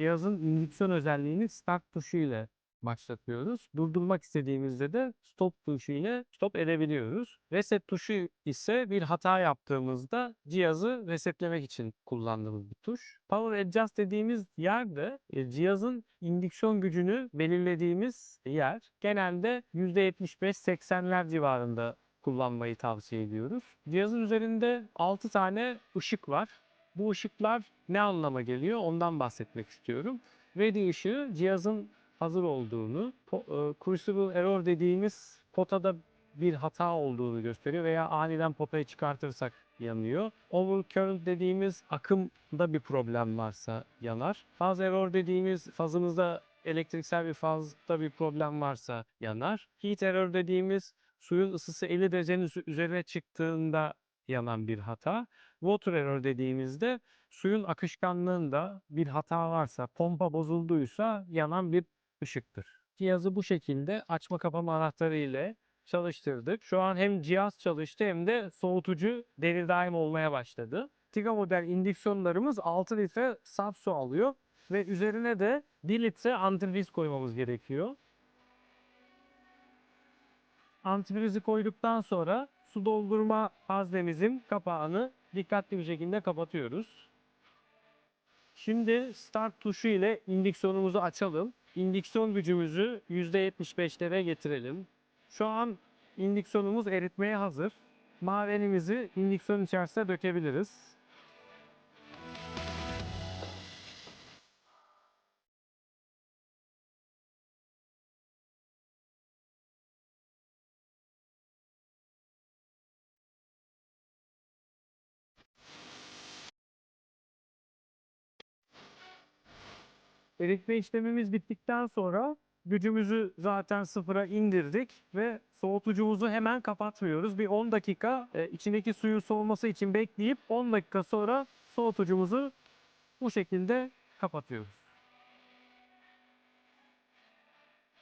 cihazın indüksiyon özelliğini start tuşu ile başlatıyoruz. Durdurmak istediğimizde de stop tuşu ile stop edebiliyoruz. Reset tuşu ise bir hata yaptığımızda cihazı resetlemek için kullandığımız bir tuş. Power Adjust dediğimiz yerde e, cihazın indüksiyon gücünü belirlediğimiz yer. Genelde %75-80'ler civarında kullanmayı tavsiye ediyoruz. Cihazın üzerinde 6 tane ışık var. Bu ışıklar ne anlama geliyor ondan bahsetmek istiyorum. Ready ışığı cihazın hazır olduğunu, e, crucible error dediğimiz potada bir hata olduğunu gösteriyor veya aniden potayı çıkartırsak yanıyor. Overcurrent dediğimiz akımda bir problem varsa yanar. Faz error dediğimiz fazımızda elektriksel bir fazda bir problem varsa yanar. Heat error dediğimiz suyun ısısı 50 derecenin üz- üzerine çıktığında yanan bir hata. Water error dediğimizde suyun akışkanlığında bir hata varsa, pompa bozulduysa yanan bir ışıktır. Cihazı bu şekilde açma kapama anahtarı ile çalıştırdık. Şu an hem cihaz çalıştı hem de soğutucu devir daim olmaya başladı. Tiga model indüksiyonlarımız 6 litre saf su alıyor ve üzerine de 1 litre antifriz koymamız gerekiyor. Antifrizi koyduktan sonra su doldurma haznemizin kapağını dikkatli bir şekilde kapatıyoruz. Şimdi start tuşu ile indüksiyonumuzu açalım. İndüksiyon gücümüzü %75'lere getirelim. Şu an indüksiyonumuz eritmeye hazır. Mavenimizi indüksiyon içerisine dökebiliriz. Eritme işlemimiz bittikten sonra gücümüzü zaten sıfıra indirdik ve soğutucumuzu hemen kapatmıyoruz. Bir 10 dakika e, içindeki suyun soğuması için bekleyip 10 dakika sonra soğutucumuzu bu şekilde kapatıyoruz.